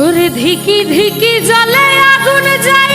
ওরে ধিকি ধিকি জলে আগুন যায়